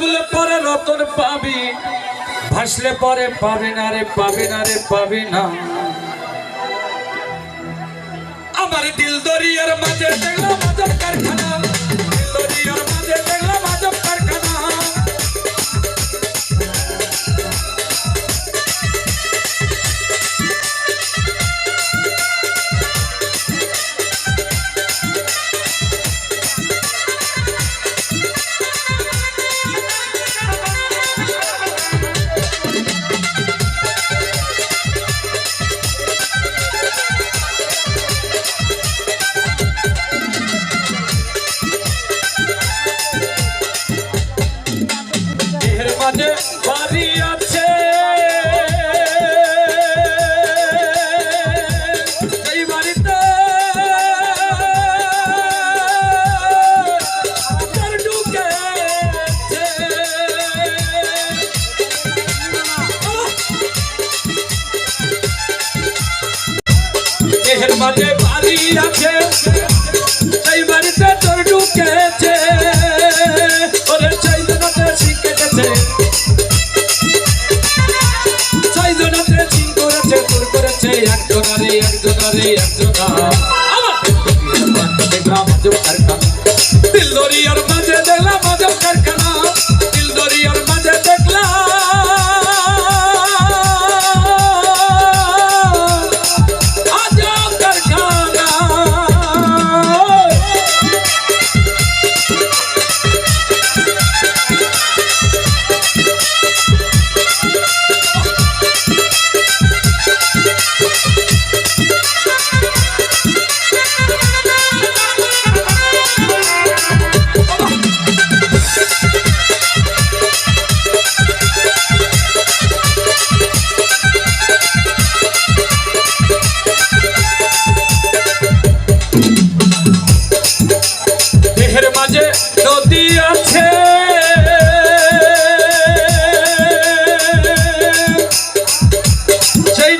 বলে পরে রতন পাবি। ভাসলে পরে পাবি না রে, পাবি না রে, পাবি না। আমার দিল দরিয়ার মাঝে দেখলাম কারখানা। মাঝে বাড়ি আছে। এই বাড়িতে মাঝে বাড়ি আছে। একজনারে একজনা আমার দেখলাম আজব কারখানা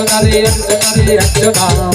ধরেছে একজনারে একজনারে একজনা আমার